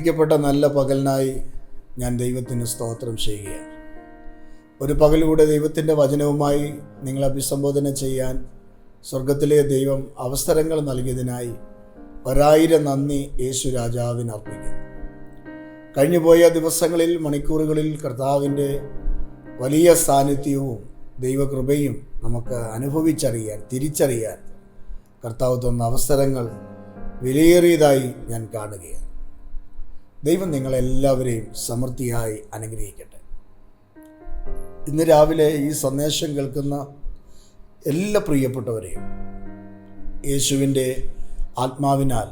അനുഗ്രഹിക്കപ്പെട്ട നല്ല പകലിനായി ഞാൻ ദൈവത്തിന് സ്തോത്രം ചെയ്യുകയാണ്. ഒരു പകലൂടെ ദൈവത്തിന്റെ വചനവുമായി നിങ്ങൾ അഭിസംബോധന ചെയ്യാൻ സ്വർഗത്തിലെ ദൈവം അവസരങ്ങൾ നൽകിയതിനായി ഒരായിരം നന്ദി യേശു രാജാവിന് അർപ്പിക്കുന്നു. കഴിഞ്ഞുപോയ ദിവസങ്ങളിൽ മണിക്കൂറുകളിൽ കർത്താവിന്റെ വലിയ സാന്നിധ്യവും ദൈവകൃപയും നമുക്ക് അനുഭവിച്ചറിയാൻ തിരിച്ചറിയാൻ കർത്താവ് തന്ന അവസരങ്ങൾ വിലയേറിയതായി ഞാൻ കാണുകയാണ്. ദൈവം നിങ്ങളെല്ലാവരെയും സമൃദ്ധിയായി അനുഗ്രഹിക്കട്ടെ. ഇന്ന് രാവിലെ ഈ സന്ദേശം കേൾക്കുന്ന എല്ലാ പ്രിയപ്പെട്ടവരെയും യേശുവിന്റെ ആത്മാവിനാൽ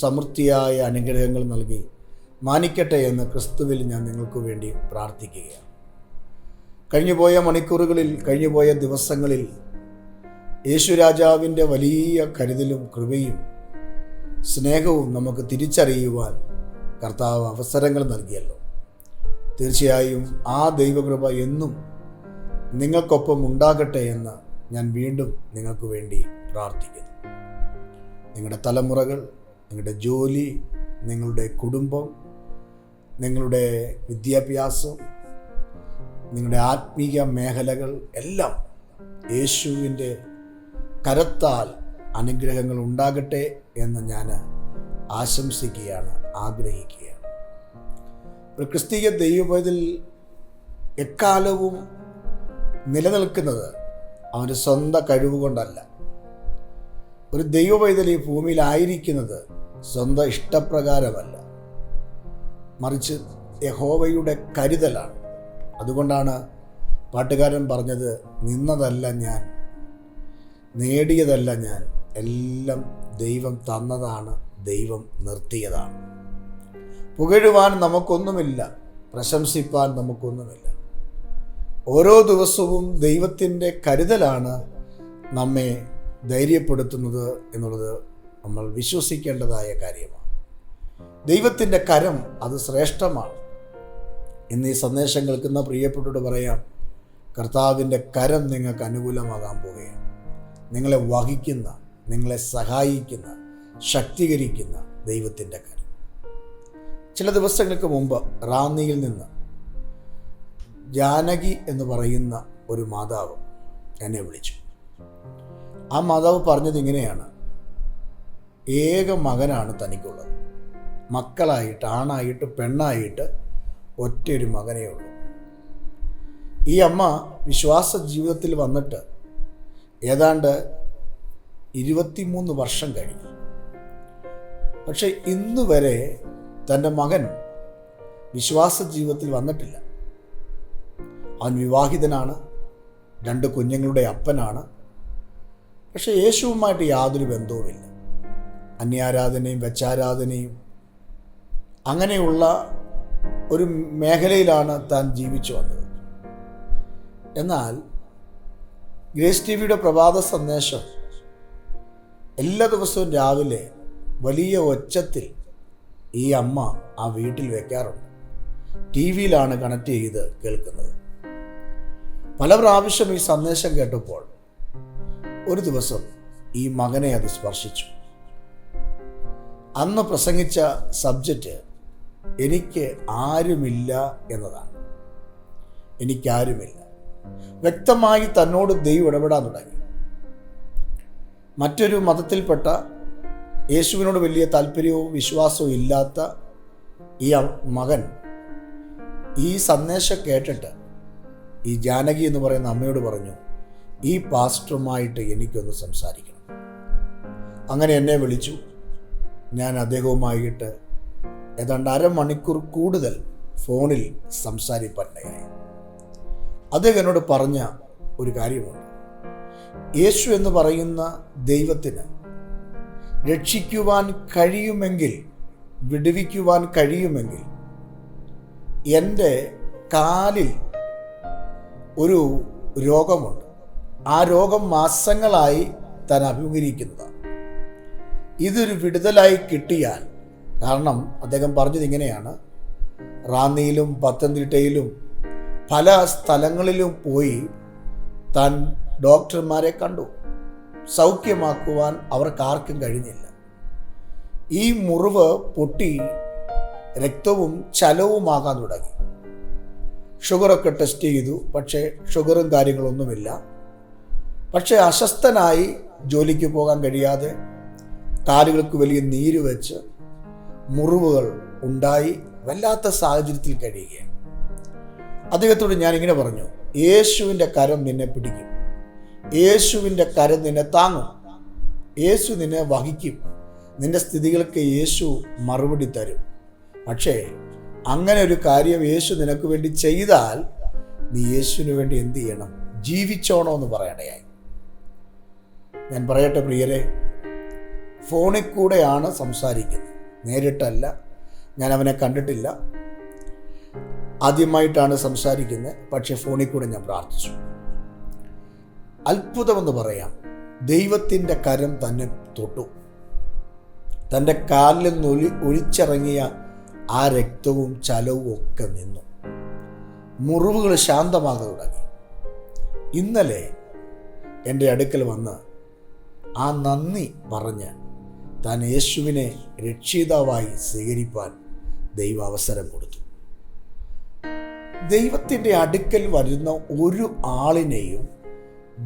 സമൃദ്ധിയായ അനുഗ്രഹങ്ങൾ നൽകി മാനിക്കട്ടെ എന്ന് ക്രിസ്തുവിൽ ഞാൻ നിങ്ങൾക്ക് വേണ്ടി പ്രാർത്ഥിക്കുകയാണ്. കഴിഞ്ഞുപോയ മണിക്കൂറുകളിൽ കഴിഞ്ഞുപോയ ദിവസങ്ങളിൽ യേശു രാജാവിന്റെ വലിയ കരുതലും കൃപയും സ്നേഹവും നമുക്ക് തിരിച്ചറിയുവാൻ കർത്താവ് അവസരങ്ങൾ നൽകിയല്ലോ. തീർച്ചയായും ആ ദൈവകൃപ എന്നും നിങ്ങൾക്കൊപ്പം ഉണ്ടാകട്ടെ എന്ന് ഞാൻ വീണ്ടും നിങ്ങൾക്ക് വേണ്ടി പ്രാർത്ഥിക്കുന്നു. നിങ്ങളുടെ തലമുറകൾ നിങ്ങളുടെ ജോലി നിങ്ങളുടെ കുടുംബം നിങ്ങളുടെ വിദ്യാഭ്യാസം നിങ്ങളുടെ ആത്മീയ മേഖലകൾ എല്ലാം യേശുവിന്റെ കരത്താൽ അനുഗ്രഹങ്ങൾ ഉണ്ടാകട്ടെ എന്ന് ഞാൻ ആശംസിക്കുകയാണ്. ആഗ്രഹിക്കുകയാണ്. ഒരു ക്രിസ്തീയ ദൈവത്തിൽ എക്കാലവും നിലനിൽക്കുന്നത് അവന്റെ സ്വന്തം കഴിവുകൊണ്ടല്ല ഒരു ദൈവപൈതൽ ഈ ഭൂമിയിലായിരിക്കുന്നത് സ്വന്തം ഇഷ്ടപ്രകാരമല്ല. മറിച്ച് യഹോവയുടെ കരുതലാണ്. അതുകൊണ്ടാണ് പാട്ടുകാരൻ പറഞ്ഞത് നിന്നതല്ല ഞാൻ നേടിയതല്ല ഞാൻ എല്ലാം ദൈവം തന്നതാണ് ദൈവം നിർത്തിയതാണ്. പുകഴുവാൻ നമുക്കൊന്നുമില്ല പ്രശംസിപ്പാൻ നമുക്കൊന്നുമില്ല. ഓരോ ദിവസവും ദൈവത്തിന്റെ കരുതലാണ് നമ്മെ ധൈര്യപ്പെടുത്തുന്നത് എന്നുള്ളത് നമ്മൾ വിശ്വസിക്കേണ്ടതായ കാര്യമാണ്. ദൈവത്തിന്റെ കരം അത് ശ്രേഷ്ഠമാണ്. ഇന്ന് ഈ സന്ദേശം കേൾക്കുന്ന പ്രിയപ്പെട്ടോട് പറയാം കർത്താവിന്റെ കരം നിങ്ങൾക്ക് അനുകൂലമാകാൻ പോവുകയാണ്. നിങ്ങളെ വഹിക്കുന്ന നിങ്ങളെ സഹായിക്കുന്ന ശക്തീകരിക്കുന്ന ദൈവത്തിന്റെ കരം. ചില ദിവസങ്ങൾക്ക് മുമ്പ് റാന്നിയിൽ നിന്ന് ജാനകി എന്ന് പറയുന്ന ഒരു മാതാവ് എന്നെ വിളിച്ചു. ആ മാതാവ് പറഞ്ഞത് ഇങ്ങനെയാണ്. ഏക മകനാണ് തനിക്കുള്ളത്. മക്കളായിട്ട് ആണായിട്ട് പെണ്ണായിട്ട് ഒറ്റയൊരു മകനേ ഉള്ളൂ. ഈ അമ്മ വിശ്വാസ ജീവിതത്തിൽ വന്നിട്ട് ഏതാണ്ട് ഇരുപത്തിമൂന്ന് വർഷം കഴിഞ്ഞു. പക്ഷെ ഇന്ന് വരെ തന്റെ മകൻ വിശ്വാസ ജീവിതത്തിൽ വന്നിട്ടില്ല. അവൻ വിവാഹിതനാണ്. രണ്ട് കുഞ്ഞുങ്ങളുടെ അപ്പനാണ്. പക്ഷെ യേശുവുമായിട്ട് യാതൊരു ബന്ധവുമില്ല. അന്യാരാധനയും വെച്ചാരാധനയും അങ്ങനെയുള്ള ഒരു മേഖലയിലാണ് താൻ ജീവിച്ചു വന്നത്. എന്നാൽ ഗ്രേസ് ടി വിയുടെ പ്രഭാത സന്ദേശം എല്ലാ ദിവസവും രാവിലെ വലിയ ഒച്ചത്തിൽ ഈ അമ്മ ആ വീട്ടിൽ വെക്കാറുണ്ട്. ടി വിയിലാണ് കണക്ട് ചെയ്ത് കേൾക്കുന്നത്. പല പ്രാവശ്യം ഈ സന്ദേശം കേട്ടപ്പോൾ ഒരു ദിവസം ഈ മകനെ അത് സ്പർശിച്ചു. അന്ന് പ്രസംഗിച്ച സബ്ജക്റ്റ് എനിക്ക് ആരുമില്ല എന്നതാണ്. എനിക്കാരുമില്ല. വ്യക്തമായി തന്നോട് ദൈവം ഇടപെടാൻ തുടങ്ങി. മറ്റൊരു മതത്തിൽപ്പെട്ട യേശുവിനോട് വലിയ താല്പര്യവും വിശ്വാസവും ഇല്ലാത്ത ഈ മകൻ ഈ സന്ദേശം കേട്ടിട്ട് ഈ ജാനകി എന്ന് പറയുന്ന അമ്മയോട് പറഞ്ഞു ഈ പാസ്റ്ററുമായിട്ട് എനിക്കൊന്ന് സംസാരിക്കണം. അങ്ങനെ എന്നെ വിളിച്ചു. ഞാൻ അദ്ദേഹവുമായിട്ട് ഏതാണ്ട് അരമണിക്കൂർ കൂടുതൽ ഫോണിൽ സംസാരിപ്പണ്ടയായി അദ്ദേഹം എന്നോട് പറഞ്ഞ ഒരു കാര്യമുണ്ട്. യേശു എന്ന് പറയുന്ന ദൈവത്തിന് രക്ഷിക്കുവാൻ കഴിയുമെങ്കിൽ വിടുവിക്കുവാൻ കഴിയുമെങ്കിൽ എന്റെ കാലിൽ ഒരു രോഗമുണ്ട്. ആ രോഗം മാസങ്ങളായി താൻ അഭിമുഖീകരിക്കുന്നതാണ്. ഇതൊരു വിടുതലായി കിട്ടിയാൽ കാരണം അദ്ദേഹം പറഞ്ഞത് ഇങ്ങനെയാണ് റാന്നിയിലും പത്തനംതിട്ടയിലും പല സ്ഥലങ്ങളിലും പോയി താൻ ഡോക്ടർമാരെ കണ്ടു. സൗഖ്യമാക്കുവാൻ അവർക്ക് ആർക്കും കഴിഞ്ഞില്ല. ഈ മുറിവ് പൊട്ടി രക്തവും ചലവുമാകാൻ തുടങ്ങി. ഷുഗറൊക്കെ ടെസ്റ്റ് ചെയ്തു പക്ഷേ ഷുഗറും കാര്യങ്ങളൊന്നുമില്ല. പക്ഷേ അസ്വസ്ഥനായി ജോലിക്ക് പോകാൻ കഴിയാതെ കാലുകൾക്ക് വലിയ നീര് വെച്ച് മുറിവുകൾ ഉണ്ടായി വല്ലാത്ത സാഹചര്യത്തിൽ കഴിയുകയാണ്. അദ്ദേഹത്തോട് ഞാനിങ്ങനെ പറഞ്ഞു യേശുവിന്റെ കരം നിന്നെ പിടിക്കും. യേശുവിന്റെ കരം നിന്നെ താങ്ങും. യേശു നിന്നെ വഹിക്കും. നിന്റെ സ്ഥിതികൾക്ക് യേശു മറുപടി തരും. പക്ഷേ അങ്ങനെ ഒരു കാര്യം യേശു നിനക്ക് വേണ്ടി ചെയ്താൽ നീ യേശുവിന് വേണ്ടി എന്ത് ചെയ്യണം? ജീവിച്ചോണോ എന്ന് പറയണയായി. ഞാൻ പറയട്ടെ പ്രിയരെ ഫോണിൽ കൂടെയാണ് സംസാരിക്കുന്നത്. നേരിട്ടല്ല ഞാൻ അവനെ കണ്ടിട്ടില്ല. ആദ്യമായിട്ടാണ് സംസാരിക്കുന്നത്. പക്ഷേ ഫോണിൽ കൂടെ ഞാൻ പ്രാർത്ഥിച്ചു. അത്ഭുതമെന്ന് പറയാം. ദൈവത്തിന്റെ കരം തന്നെ തൊട്ടു. തന്റെ കാലിൽ നിന്ന് ഒലി ഒഴിച്ചിറങ്ങിയ ആ രക്തവും ചലവും ഒക്കെ നിന്നു. മുറിവുകൾ ശാന്തമാകാൻ തുടങ്ങി. ഇന്നലെ എന്റെ അടുക്കൽ വന്ന് ആ നന്ദി പറഞ്ഞ് താൻ യേശുവിനെ രക്ഷിതാവായി സ്വീകരിപ്പാൻ ദൈവ അവസരം കൊടുത്തു. ദൈവത്തിന്റെ അടുക്കൽ വരുന്ന ഒരു ആളിനെയും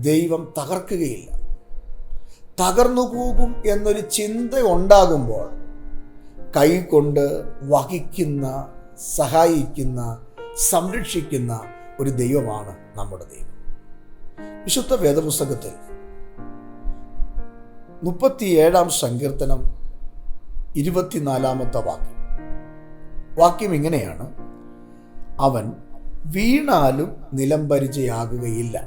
ദൈവം തകർക്കുകയില്ല. തകർന്നു പോകും എന്നൊരു ചിന്ത ഉണ്ടാകുമ്പോൾ കൈകൊണ്ട് വഹിക്കുന്ന സഹായിക്കുന്ന സംരക്ഷിക്കുന്ന ഒരു ദൈവമാണ് നമ്മുടെ ദൈവം. വിശുദ്ധ വേദപുസ്തകത്തിൽ മുപ്പത്തിയേഴാം സങ്കീർത്തനം ഇരുപത്തിനാലാമത്തെ വാക്യം. വാക്യം ഇങ്ങനെയാണ്. അവൻ വീണാലും നിലംപരിചയാകുകയില്ല.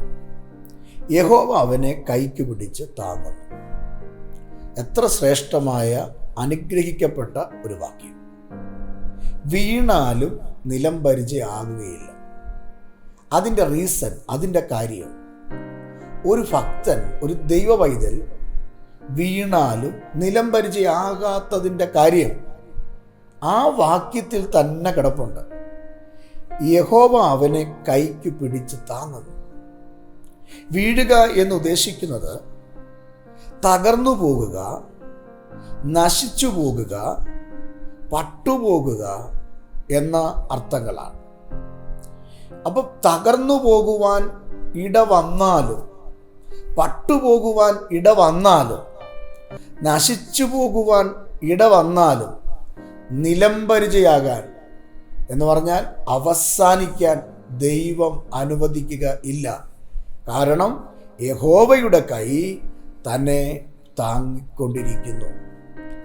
യഹോവ അവനെ കൈക്ക് പിടിച്ച് താങ്ങുന്നു. എത്ര ശ്രേഷ്ഠമായ അനുഗ്രഹിക്കപ്പെട്ട ഒരു വാക്യം. വീണാലും നിലം പരിചയാകുകയില്ല അതിന്റെ റീസൺ അതിന്റെ കാര്യം ഒരു ഭക്തൻ ഒരു ദൈവവൈദൽ വീണാലും നിലം പരിചയാകാത്തതിന്റെ കാര്യം ആ വാക്യത്തിൽ തന്നെ കിടപ്പുണ്ട്. യഹോവ അവനെ കൈക്ക് പിടിച്ച് താങ്ങുന്നു. വീഴുക എന്ന് ഉദ്ദേശിക്കുന്നത് തകർന്നു പോകുക നശിച്ചു പോകുക പട്ടുപോകുക എന്ന അർത്ഥങ്ങളാണ്. അപ്പൊ തകർന്നു പോകുവാൻ ഇട വന്നാലും പട്ടുപോകുവാൻ ഇട വന്നാലും നശിച്ചു പോകുവാൻ ഇട വന്നാലും നിലംപരിചയാകാൻ എന്ന് പറഞ്ഞാൽ അവസാനിക്കാൻ ദൈവം അനുവദിക്കുക ഇല്ല. കാരണം യഹോവയുടെ കൈ തന്നെ താങ്ങിക്കൊണ്ടിരിക്കുന്നു.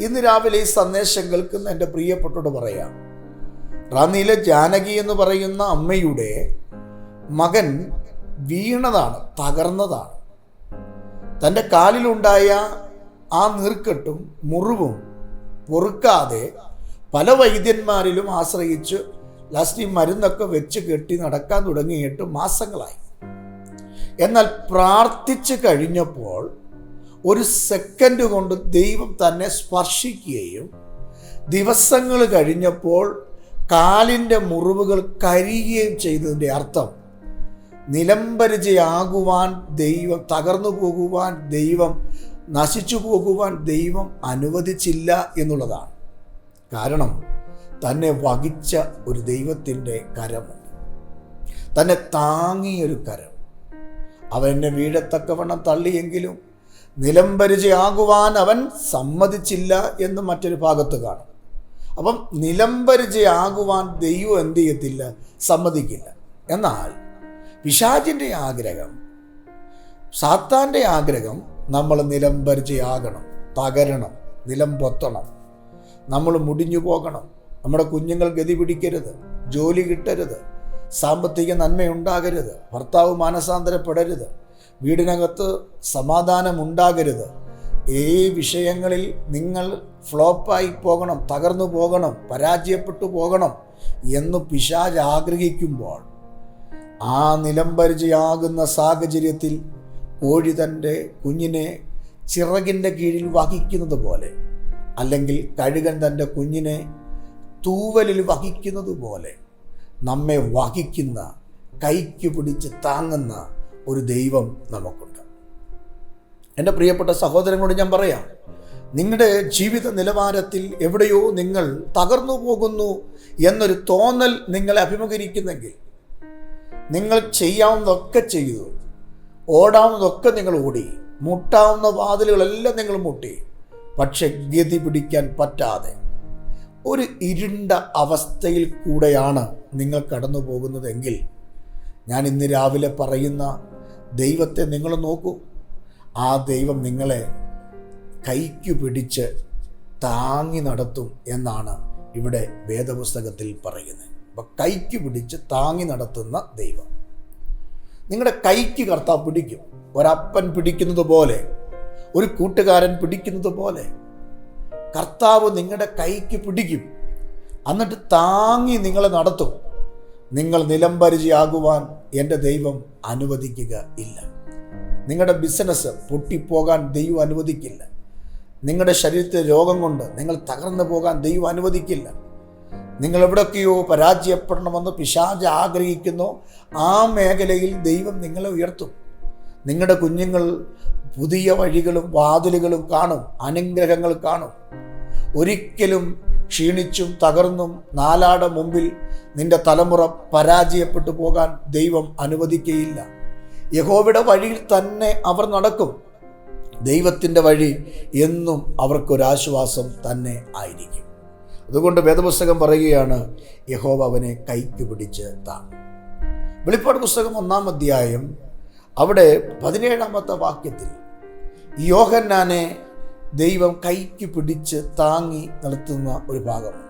ഇന്ന് രാവിലെ ഈ സന്ദേശം കേൾക്കുന്ന എന്റെ പ്രിയപ്പെട്ടോട് പറയാം. റാന്നിയിലെ ജാനകി എന്ന് പറയുന്ന അമ്മയുടെ മകൻ വീണതാണ് തകർന്നതാണ്. തന്റെ കാലിലുണ്ടായ ആ നീർക്കെട്ടും മുറിവും പൊറുക്കാതെ പല വൈദ്യന്മാരിലും ആശ്രയിച്ച് ലാസ്റ്റ് ഈ മരുന്നൊക്കെ വെച്ച് കെട്ടി നടക്കാൻ തുടങ്ങിയിട്ട് മാസങ്ങളായി. എന്നാൽ പ്രാർത്ഥിച്ചു കഴിഞ്ഞപ്പോൾ ഒരു സെക്കൻഡ് കൊണ്ട് ദൈവം തന്നെ സ്പർശിക്കുകയും ദിവസങ്ങൾ കഴിഞ്ഞപ്പോൾ കാലിന്റെ മുറിവുകൾ കരിയുകയും ചെയ്തതിന്റെ അർത്ഥം നിലംപരിചയാകുവാൻ ദൈവം തകർന്നു പോകുവാൻ ദൈവം നശിച്ചു പോകുവാൻ ദൈവം അനുവദിച്ചില്ല എന്നുള്ളതാണ്. കാരണം തന്നെ വഹിച്ച ഒരു ദൈവത്തിന്റെ കരമുണ്ട് തന്നെ താങ്ങിയൊരു കരം. അവൻ എന്നെ വീഴത്തക്കവണ്ണം തള്ളിയെങ്കിലും നിലംപരിചയാകുവാൻ അവൻ സമ്മതിച്ചില്ല എന്ന് മറ്റൊരു ഭാഗത്ത് കാണും. അപ്പം നിലംപരിചയാകുവാൻ ദൈവം എന്ത് ചെയ്യത്തില്ല? സമ്മതിക്കില്ല. എന്നാൽ പിശാചിന്റെ ആഗ്രഹം സാത്താന്റെ ആഗ്രഹം നമ്മൾ നിലംപരിചയാകണം തകരണം നിലം പൊത്തണം. നമ്മൾ മുടിഞ്ഞു പോകണം. നമ്മുടെ കുഞ്ഞുങ്ങൾ ഗതി പിടിക്കരുത് ജോലി കിട്ടരുത്. സാമ്പത്തിക നന്മയുണ്ടാകരുത്. ഭർത്താവ് മാനസാന്തരപ്പെടരുത്. വീടിനകത്ത് സമാധാനമുണ്ടാകരുത്. ഈ വിഷയങ്ങളിൽ നിങ്ങൾ ഫ്ലോപ്പായി പോകണം തകർന്നു പോകണം പരാജയപ്പെട്ടു പോകണം എന്ന് പിശാജ് ആഗ്രഹിക്കുമ്പോൾ ആ നിലംപരിചയാകുന്ന സാഹചര്യത്തിൽ കോഴി തന്റെ കുഞ്ഞിനെ ചിറകിന്റെ കീഴിൽ വഹിക്കുന്നത് പോലെ അല്ലെങ്കിൽ കഴുകൻ തന്റെ കുഞ്ഞിനെ തൂവലിൽ വഹിക്കുന്നത് പോലെ നമ്മെ വഹിക്കുന്ന കൈക്ക് പിടിച്ച് താങ്ങുന്ന ഒരു ദൈവം നമുക്കുണ്ട്. എന്റെ പ്രിയപ്പെട്ട സഹോദരങ്ങളോട് ഞാൻ പറയാം നിങ്ങളുടെ ജീവിത നിലവാരത്തിൽ എവിടെയോ നിങ്ങൾ തകർന്നു പോകുന്നു എന്നൊരു തോന്നൽ നിങ്ങളെ അഭിമുഖീകരിക്കുന്നെങ്കിൽ നിങ്ങൾ ചെയ്യാവുന്നതൊക്കെ ചെയ്തു ഓടാവുന്നതൊക്കെ നിങ്ങൾ ഓടി മുട്ടാവുന്ന വാതിലുകളെല്ലാം നിങ്ങൾ മുട്ടി പക്ഷെ ഗതി പിടിക്കാൻ പറ്റാതെ ഒരു ഇരുണ്ട അവസ്ഥയിൽ കൂടെയാണ് നിങ്ങൾ കടന്നു പോകുന്നതെങ്കിൽ ഞാൻ ഇന്ന് രാവിലെ പറയുന്ന ദൈവത്തെ നിങ്ങൾ നോക്കൂ. ആ ദൈവം നിങ്ങളെ കൈക്കു പിടിച്ച് താങ്ങി നടത്തും എന്നാണ് ഇവിടെ വേദപുസ്തകത്തിൽ പറയുന്നത്. അപ്പം കൈക്ക് പിടിച്ച് താങ്ങി നടത്തുന്ന ദൈവം. നിങ്ങളുടെ കൈക്ക് കർത്താവ് പിടിക്കും. ഒരപ്പൻ പിടിക്കുന്നത് പോലെ ഒരു കൂട്ടുകാരൻ പിടിക്കുന്നത് പോലെ കർത്താവ് നിങ്ങളുടെ കൈക്ക് പിടിക്കും. എന്നിട്ട് താങ്ങി നിങ്ങളെ നടത്തും. നിങ്ങൾ നിലംപരിചയാകുവാൻ എന്റെ ദൈവം അനുവദിക്കുക ഇല്ല. നിങ്ങളുടെ ബിസിനസ് പൊട്ടിപ്പോകാൻ ദൈവം അനുവദിക്കില്ല. നിങ്ങളുടെ ശരീരത്തിൽ രോഗം കൊണ്ട് നിങ്ങൾ തകർന്നു പോകാൻ ദൈവം അനുവദിക്കില്ല. നിങ്ങൾ എവിടെയൊക്കെയോ പരാജയപ്പെടണമെന്ന് പിശാജ് ആഗ്രഹിക്കുന്നു. ആ മേഖലയിൽ ദൈവം നിങ്ങളെ ഉയർത്തും. നിങ്ങളുടെ കുഞ്ഞുങ്ങൾ പുതിയ വഴികളും വാതിലുകളും കാണും അനുഗ്രഹങ്ങൾ കാണും. ഒരിക്കലും ക്ഷീണിച്ചും തകർന്നും നാലാട മുമ്പിൽ നിന്റെ തലമുറ പരാജയപ്പെട്ടു പോകാൻ ദൈവം അനുവദിക്കുകയില്ല യഹോവയുടെ വഴിയിൽ തന്നെ അവർ നടക്കും. ദൈവത്തിന്റെ വഴി എന്നും അവർക്കൊരാശ്വാസം തന്നെ ആയിരിക്കും. അതുകൊണ്ട് വേദപുസ്തകം പറയുകയാണ് യഹോവ അവനെ കൈക്ക് പിടിച്ച് താങ്ങും വെളിപ്പാട് പുസ്തകം ഒന്നാം അധ്യായം അവിടെ പതിനേഴാമത്തെ വാക്യത്തിൽ യോഹന്നാനെ ദൈവം കൈക്ക് പിടിച്ച് താങ്ങി നിർത്തുന്ന ഒരു ഭാഗമുണ്ട്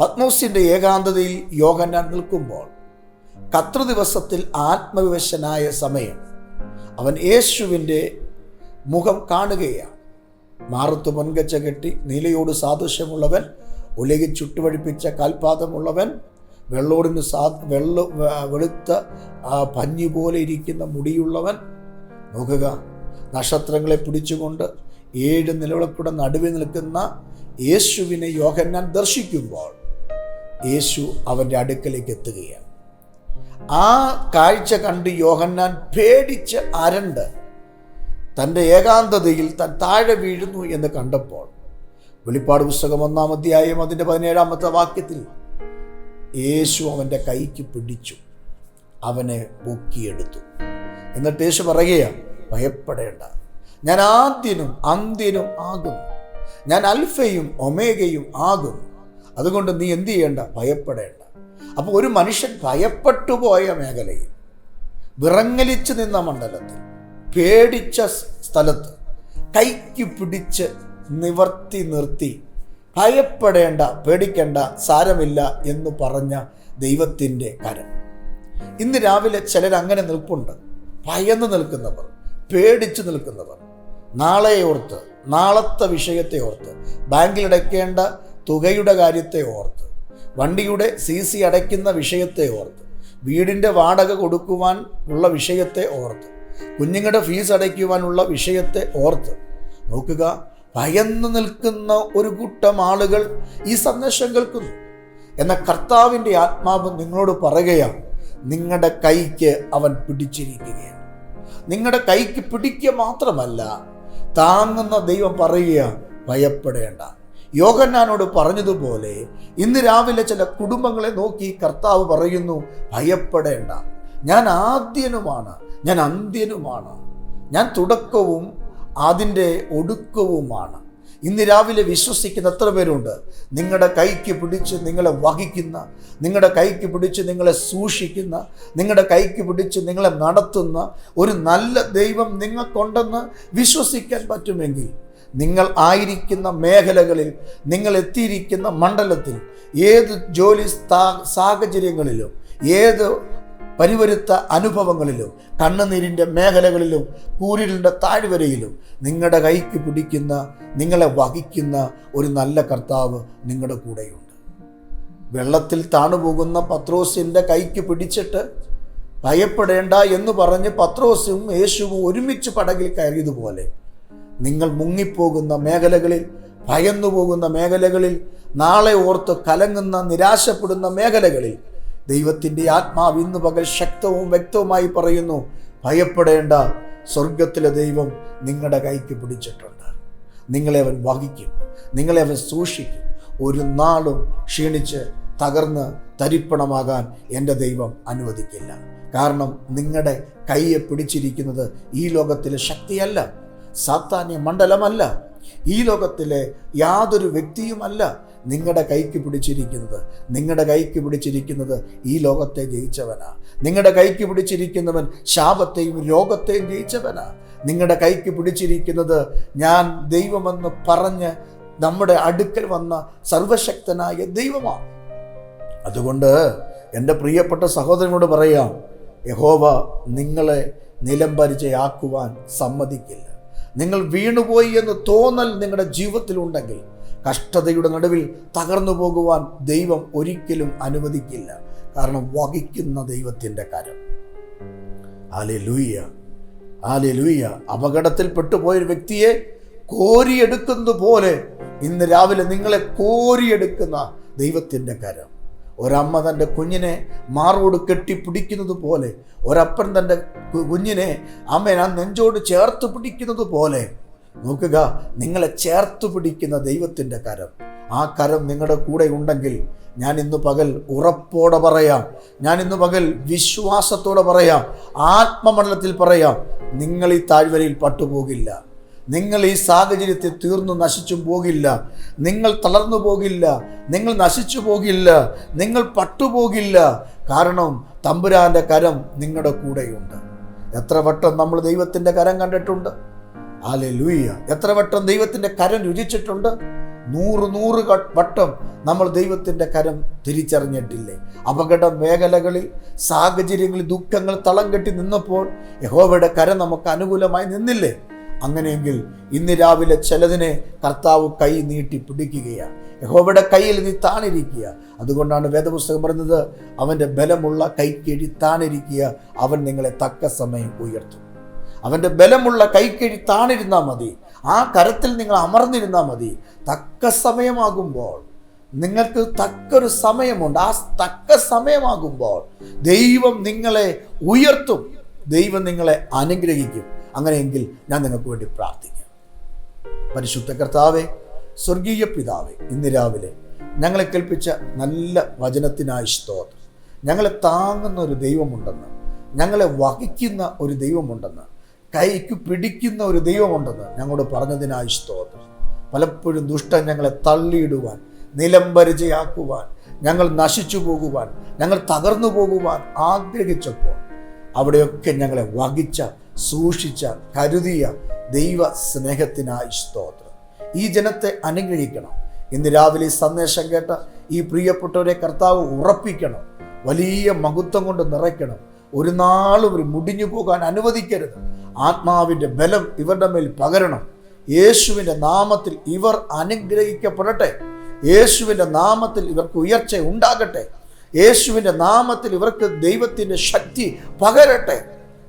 പത്മോസിന്റെ ഏകാന്തതയിൽ യോഹന്നാൻ നിൽക്കുമ്പോൾ കത്ര ദിവസത്തിൽ ആത്മവിവശനായ സമയം അവൻ യേശുവിന്റെ മുഖം കാണുകയാണ്. മാറത്ത് പൊൻകച്ച കെട്ടി നീലയോട് സാദൃശ്യമുള്ളവൻ ഉലകി ചുട്ടുപഴിപ്പിച്ച കാൽപാദമുള്ളവൻ വെള്ളോടിന് സാ വെള്ള വെളുത്ത ആ പഞ്ഞു പോലെ ഇരിക്കുന്ന മുടിയുള്ളവൻ നോക്കുക. നക്ഷത്രങ്ങളെ പിടിച്ചുകൊണ്ട് ഏഴ് നിലവിളക്കൂടെ നടുവിൽ നിൽക്കുന്ന യേശുവിനെ യോഹന്നാൻ ദർശിക്കുമ്പോൾ യേശു അവന്റെ അടുക്കലേക്ക് എത്തുകയാണ്. ആ കാഴ്ച കണ്ട് യോഹന്നാൻ പേടിച്ച് അരണ്ട് തന്റെ ഏകാന്തതയിൽ താൻ താഴെ വീഴുന്നു എന്ന് കണ്ടപ്പോൾ വെളിപ്പാട് പുസ്തകം ഒന്നാം അധ്യായം അതിന്റെ പതിനേഴാമത്തെ വാക്യത്തിൽ യേശു അവന്റെ കൈക്ക് പിടിച്ചു അവനെ പൊക്കിയെടുത്തു. എന്നിട്ട് യേശു പറയുകയാണ് ഭയപ്പെടേണ്ട. ഞാൻ ആദ്യനും അന്ത്യനും ആകുന്നു. ഞാൻ അൽഫയും ഒമേഗയും ആകുന്നു. അതുകൊണ്ട് നീ എന്തു ചെയ്യേണ്ട? ഭയപ്പെടേണ്ട. അപ്പോൾ ഒരു മനുഷ്യൻ ഭയപ്പെട്ടു പോയ മേഖലയിൽ വിറങ്ങലിച്ച് നിന്ന മണ്ഡലത്തിൽ പേടിച്ച സ്ഥലത്ത് കൈക്ക് പിടിച്ച് നിവർത്തി നിർത്തി ഭയപ്പെടേണ്ട പേടിക്കേണ്ട സാരമില്ല എന്ന് പറഞ്ഞ ദൈവത്തിന്റെ കരം. ഇന്ന് രാവിലെ ചിലർ അങ്ങനെ നിൽപ്പുണ്ട്. ഭയന്ന് നിൽക്കുന്നവർ പേടിച്ചു നിൽക്കുന്നവർ. നാളെ ഓർത്ത് നാളത്തെ വിഷയത്തെ ഓർത്ത് ബാങ്കിൽ അടയ്ക്കേണ്ട തുകയുടെ കാര്യത്തെ ഓർത്ത് വണ്ടിയുടെ സി സി അടയ്ക്കുന്ന വിഷയത്തെ ഓർത്ത് വീടിന്റെ വാടക കൊടുക്കുവാൻ ഉള്ള വിഷയത്തെ ഓർത്ത് കുഞ്ഞുങ്ങളുടെ ഫീസ് അടയ്ക്കുവാനുള്ള വിഷയത്തെ ഓർത്ത് നോക്കുക ഭയന്ന് നിൽക്കുന്ന ഒരു കൂട്ടം ആളുകൾ ഈ സന്ദേശം കേൾക്കുന്നു. എന്ന കർത്താവിന്റെ ആത്മാവ് നിങ്ങളോട് പറയുകയാണ് നിങ്ങളുടെ കൈക്ക് അവൻ പിടിച്ചിരിക്കുകയാണ്. നിങ്ങളുടെ കൈക്ക് പിടിക്കുക മാത്രമല്ല താങ്ങുന്ന ദൈവം പറയുകയാണ് ഭയപ്പെടേണ്ട. യോഹന്നാനോട് പറഞ്ഞതുപോലെ ഇന്ന് രാവിലെ ചില കുടുംബങ്ങളെ നോക്കി കർത്താവ് പറയുന്നു ഭയപ്പെടേണ്ട. ഞാൻ ആദ്യനുമാണ് ഞാൻ അന്ത്യനുമാണ്. ഞാൻ തുടക്കവും അതിന്റെ ഒടുക്കവുമാണ്. ഇന്ന് രാവിലെ വിശ്വസിക്കുന്ന എത്ര പേരുണ്ട്? നിങ്ങളുടെ കൈക്ക് പിടിച്ച് നിങ്ങളെ വഹിക്കുന്ന നിങ്ങളുടെ കൈക്ക് പിടിച്ച് നിങ്ങളെ സൂക്ഷിക്കുന്ന നിങ്ങളുടെ കൈക്ക് പിടിച്ച് നിങ്ങളെ നടത്തുന്ന ഒരു നല്ല ദൈവം നിങ്ങൾക്കുണ്ടെന്ന് വിശ്വസിക്കാൻ പറ്റുമെങ്കിൽ നിങ്ങൾ ആയിരിക്കുന്ന മേഖലകളിൽ നിങ്ങൾ എത്തിയിരിക്കുന്ന മണ്ഡലത്തിൽ ഏത് ജോലി സാഹചര്യങ്ങളിലും ഏത് പരിവരുത്ത അനുഭവങ്ങളിലും കണ്ണുനീരിന്റെ മേഖലകളിലും കൂരിലിന്റെ താഴ്വരയിലും നിങ്ങളുടെ കൈക്ക് പിടിക്കുന്ന നിങ്ങളെ വഹിക്കുന്ന ഒരു നല്ല കർത്താവ് നിങ്ങളുടെ കൂടെയുണ്ട്. വെള്ളത്തിൽ താണുപോകുന്ന പത്രോസിന്റെ കൈക്ക് പിടിച്ചിട്ട് ഭയപ്പെടേണ്ട എന്ന് പറഞ്ഞ് പത്രോസും യേശുവും ഒരുമിച്ച് പടകിൽ കയറിയതുപോലെ നിങ്ങൾ മുങ്ങിപ്പോകുന്ന മേഖലകളിൽ ഭയന്നു പോകുന്ന മേഖലകളിൽ നാളെ ഓർത്ത് കലങ്ങുന്ന നിരാശപ്പെടുന്ന മേഖലകളിൽ ദൈവത്തിന്റെ ആത്മാവ് ഇന്ന് പകൽ ശക്തവും വ്യക്തവുമായി പറയുന്നു ഭയപ്പെടേണ്ട സ്വർഗത്തിലെ ദൈവം നിങ്ങളുടെ കൈക്ക് പിടിച്ചിട്ടുണ്ട്. നിങ്ങളെ അവൻ വഹിക്കും നിങ്ങളെ അവൻ സൂക്ഷിക്കും. ഒരു നാളും ക്ഷീണിച്ച് തകർന്ന് തരിപ്പണമാകാൻ എന്റെ ദൈവം അനുവദിക്കില്ല. കാരണം നിങ്ങളുടെ കൈയെ പിടിച്ചിരിക്കുന്നത് ഈ ലോകത്തിലെ ശക്തിയല്ല സാത്താന്യ മണ്ഡലമല്ല. ഈ ലോകത്തിലെ യാതൊരു വ്യക്തിയുമല്ല നിങ്ങളുടെ കൈക്ക് പിടിച്ചിരിക്കുന്നത് നിങ്ങളുടെ കൈക്ക് പിടിച്ചിരിക്കുന്നത് ഈ ലോകത്തെ ജയിച്ചവനാ. നിങ്ങളുടെ കൈക്ക് പിടിച്ചിരിക്കുന്നവൻ ശാപത്തെയും രോഗത്തെയും ജയിച്ചവനാ. നിങ്ങളുടെ കൈക്ക് പിടിച്ചിരിക്കുന്നത് ഞാൻ ദൈവമെന്ന് പറഞ്ഞ് നമ്മുടെ അടുക്കൽ വന്ന സർവശക്തനായ ദൈവമാണ് അതുകൊണ്ട് എന്റെ പ്രിയപ്പെട്ട സഹോദരനോട് പറയാം യഹോവ നിങ്ങളെ നിലംപരിചയാക്കുവാൻ സമ്മതിക്കില്ല. നിങ്ങൾ വീണുപോയി എന്ന് തോന്നൽ നിങ്ങളുടെ ജീവിതത്തിലുണ്ടെങ്കിൽ കഷ്ടതയുടെ നടുവിൽ തകർന്നു പോകുവാൻ ദൈവം ഒരിക്കലും അനുവദിക്കില്ല. കാരണം വഹിക്കുന്ന ദൈവത്തിന്റെ കരം ആലെ ലൂയ്യ ആലെ ലൂയ്യ അപകടത്തിൽ പെട്ടുപോയൊരു വ്യക്തിയെ കോരിയെടുക്കുന്നത് പോലെ ഇന്ന് രാവിലെ നിങ്ങളെ കോരിയെടുക്കുന്ന ദൈവത്തിന്റെ കരം ഒരമ്മ തന്റെ കുഞ്ഞിനെ മാറോട് കെട്ടിപ്പിടിക്കുന്നത് പോലെ ഒരപ്പൻ തന്റെ കുഞ്ഞിനെ അമ്മ ആ നെഞ്ചോട് ചേർത്ത് പിടിക്കുന്നത് പോലെ നോക്കുക നിങ്ങളെ ചേർത്ത് പിടിക്കുന്ന ദൈവത്തിന്റെ കരം. ആ കരം നിങ്ങളുടെ കൂടെ ഉണ്ടെങ്കിൽ ഞാൻ ഇന്ന് പകൽ ഉറപ്പോടെ പറയാം. ഞാൻ ഇന്ന് പകൽ വിശ്വാസത്തോടെ പറയാം. ആത്മമണ്ഡലത്തിൽ പറയാം നിങ്ങൾ ഈ താഴ്വരയിൽ പട്ടുപോകില്ല. നിങ്ങൾ ഈ സാഹചര്യത്തെ തീർന്നു നശിച്ചും പോകില്ല. നിങ്ങൾ തളർന്നു പോകില്ല. നിങ്ങൾ നശിച്ചു പോകില്ല. നിങ്ങൾ പട്ടുപോകില്ല. കാരണം തമ്പുരാന്റെ കരം നിങ്ങളുടെ കൂടെയുണ്ട്. എത്ര വട്ടം നമ്മൾ ദൈവത്തിന്റെ കരം കണ്ടിട്ടുണ്ട്? ആലെ എത്ര വട്ടം ദൈവത്തിന്റെ കരം രുചിച്ചിട്ടുണ്ട്? നൂറ് നൂറ് വട്ടം നമ്മൾ ദൈവത്തിന്റെ കരം തിരിച്ചറിഞ്ഞിട്ടില്ലേ? അപകട മേഖലകളിൽ സാഹചര്യങ്ങളിൽ ദുഃഖങ്ങൾ തളം കെട്ടി നിന്നപ്പോൾ യഹോവയുടെ കരം നമുക്ക് അനുകൂലമായി നിന്നില്ലേ? അങ്ങനെയെങ്കിൽ ഇന്ന് രാവിലെ ചിലതിനെ കർത്താവ് കൈ നീട്ടി പിടിക്കുകയാണ് യഹോവയുടെ കയ്യിൽ നീ താണിരിക്കുക അതുകൊണ്ടാണ് വേദപുസ്തകം പറയുന്നത് അവന്റെ ബലമുള്ള കൈക്കീഴി താണിരിക്കുക അവൻ നിങ്ങളെ തക്ക സമയം ഉയർത്തും. അവന്റെ ബലമുള്ള കൈക്കഴി താണിരുന്നാൽ മതി. ആ കരത്തിൽ നിങ്ങൾ അമർന്നിരുന്നാൽ മതി. തക്ക സമയമാകുമ്പോൾ നിങ്ങൾക്ക് തക്കൊരു സമയമുണ്ട്. ആ തക്ക സമയമാകുമ്പോൾ ദൈവം നിങ്ങളെ ഉയർത്തും. ദൈവം നിങ്ങളെ അനുഗ്രഹിക്കും. അങ്ങനെയെങ്കിൽ ഞാൻ നിങ്ങൾക്ക് വേണ്ടി പ്രാർത്ഥിക്കാം. പരിശുദ്ധ കർത്താവെ സ്വർഗീയ പിതാവെ ഇന്ന് രാവിലെ ഞങ്ങളെ കേൾപ്പിച്ച നല്ല വചനത്തിനായി സ്തോത്രം. ഞങ്ങളെ താങ്ങുന്ന ഒരു ദൈവമുണ്ടെന്ന് ഞങ്ങളെ വഹിക്കുന്ന ഒരു ദൈവമുണ്ടെന്ന് കൈക്ക് പിടിക്കുന്ന ഒരു ദൈവമുണ്ടെന്ന് ഞങ്ങളോട് പറഞ്ഞതിനായി സ്തോത്രം. പലപ്പോഴും ദുഷ്ടൻ ഞങ്ങളെ തള്ളിയിടുവാൻ നിലംപരിചയാക്കുവാൻ ഞങ്ങൾ നശിച്ചു പോകുവാൻ ഞങ്ങൾ തകർന്നു പോകുവാൻ ആഗ്രഹിച്ചപ്പോൾ അവിടെയൊക്കെ ഞങ്ങളെ വഹിച്ച സൂക്ഷിച്ച കരുതിയ ദൈവ സ്നേഹത്തിനായി സ്തോത്രം. ഈ ജനത്തെ അനുഗ്രഹിക്കണം. ഇന്ന് രാവിലെ സന്ദേശം കേട്ട ഈ പ്രിയപ്പെട്ടവരെ കർത്താവ് ഉറപ്പിക്കണം. വലിയ മഹത്വം കൊണ്ട് നിറയ്ക്കണം. ഒരു നാളും ഒരു മുടിഞ്ഞു പോകാൻ അനുവദിക്കരുത്. ആത്മാവിന്റെ ബലം ഇവരുടെ മേൽ പകരണം. യേശുവിന്റെ നാമത്തിൽ ഇവർ അനുഗ്രഹിക്കപ്പെടട്ടെ. യേശുവിന്റെ നാമത്തിൽ ഇവർക്ക് ഉയർച്ച ഉണ്ടാകട്ടെ. യേശുവിന്റെ നാമത്തിൽ ഇവർക്ക് ദൈവത്തിന്റെ ശക്തി പകരട്ടെ.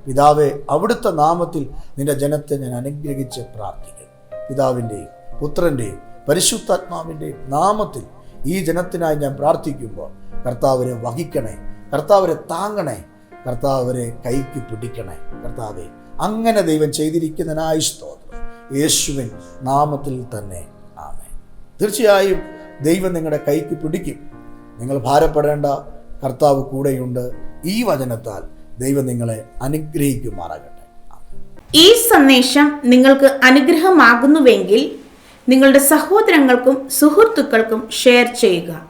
പിതാവെ അവിടുത്തെ നാമത്തിൽ നിന്റെ ജനത്തെ ഞാൻ അനുഗ്രഹിച്ച് പ്രാർത്ഥിക്കും. പിതാവിന്റെയും പുത്രന്റെയും പരിശുദ്ധാത്മാവിന്റെയും നാമത്തിൽ ഈ ജനത്തിനായി ഞാൻ പ്രാർത്ഥിക്കുമ്പോൾ കർത്താവരെ വഹിക്കണേ. കർത്താവരെ താങ്ങണേ. കർത്താവരെ കൈക്ക് പിടിക്കണേ. കർത്താവെ അങ്ങനെ ദൈവം ചെയ്തിരിക്കുന്നതിനായി സ്തോത്രം. യേശുവിൻ നാമത്തിൽ തന്നെ ആമേ തീർച്ചയായും ദൈവം നിങ്ങളുടെ കൈക്ക് പിടിക്കും. നിങ്ങൾ ഭാരപ്പെടേണ്ട കർത്താവ് കൂടെയുണ്ട്. ഈ വചനത്താൽ ദൈവം നിങ്ങളെ അനുഗ്രഹിക്കുമാറാകട്ടെ. ഈ സന്ദേശം നിങ്ങൾക്ക് അനുഗ്രഹമാകുന്നുവെങ്കിൽ നിങ്ങളുടെ സഹോദരങ്ങൾക്കും സുഹൃത്തുക്കൾക്കും ഷെയർ ചെയ്യുക.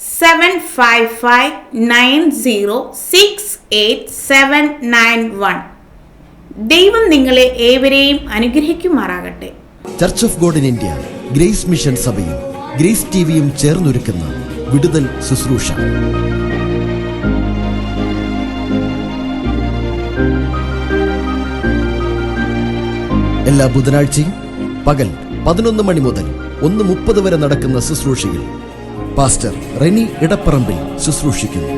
seven five five nine zero six eight seven nine one ദൈവം നിങ്ങളെ ഏവരെയും അനുഗ്രഹിക്കുമാറാകട്ടെ. Church of God in India Grace Mission സഭയും ഗ്രേസ് ടിവിയും ചേർന്നൊരുക്കുന്ന വിടുതൽ ശുശ്രൂഷ. എല്ലാ ബുധനാഴ്ചയും പകൽ പതിനൊന്ന് മണി മുതൽ ഒന്ന് മുപ്പത് വരെ നടക്കുന്ന ശുശ്രൂഷയിൽ പാസ്റ്റർ റെനി ഇടപ്പറമ്പിൽ ശുശ്രൂഷിക്കുന്നു.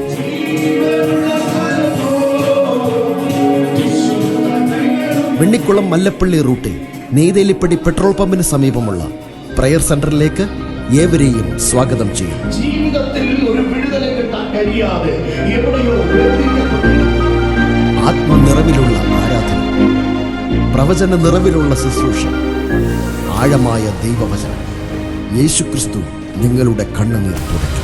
വെണ്ണിക്കുളം മല്ലപ്പള്ളി റൂട്ടിൽ നെയ്തേലിപ്പടി പെട്രോൾ പമ്പിന് സമീപമുള്ള പ്രയർ സെന്ററിലേക്ക് ഏവരെയും സ്വാഗതം ചെയ്യും. ജീവിതത്തിൽ ഒരു വിടുതല കിട്ടാൻ കഴിയാതെ എവിടെയോ ബന്ധിക്കപ്പെട്ടിരുന്നു ആത്മനിറവിലുള്ള ആരാധന പ്രവചന നിറവിലുള്ള ശുശ്രൂഷ ആഴമായ ദൈവവചനം. യേശുക്രിസ്തു നിങ്ങളുടെ കണ്ണുനീർ തുടയ്ക്കും